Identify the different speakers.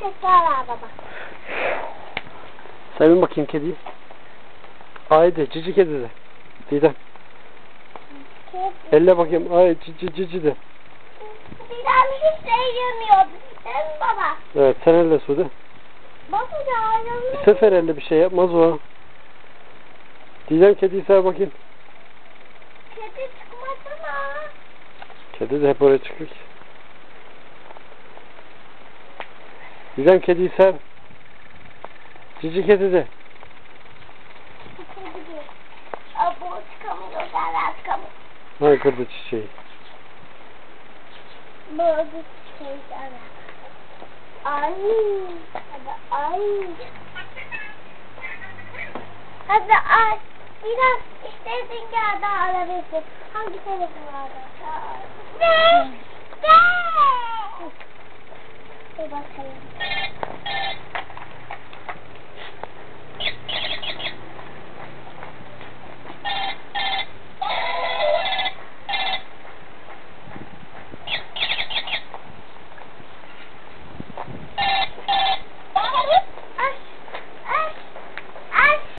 Speaker 1: tekrar ver baba.
Speaker 2: Sevin bakayım kediyi. Haydi cici kedi de. Didem.
Speaker 1: Kedi.
Speaker 2: Elle bakayım. Ay cici cici de.
Speaker 1: Didem hiç sevmiyordu. Değil mi baba?
Speaker 2: Evet sen elle Sude.
Speaker 1: Baba ya ayrılıyor.
Speaker 2: Bir sefer elle bir şey yapmaz o. Didem kediyi sev bakayım.
Speaker 1: Kedi çıkmasana.
Speaker 2: Kedi de hep oraya çıkıyor ki. Didem kediyi sev. Cici kedi de. Ay kırdı çiçeği.
Speaker 1: Şey derler. Ay. Ay. Hadi ay. Biraz istediğin yerde alabilirsin. Hangi telefonlarda? Ne? Ne? Bir bakalım.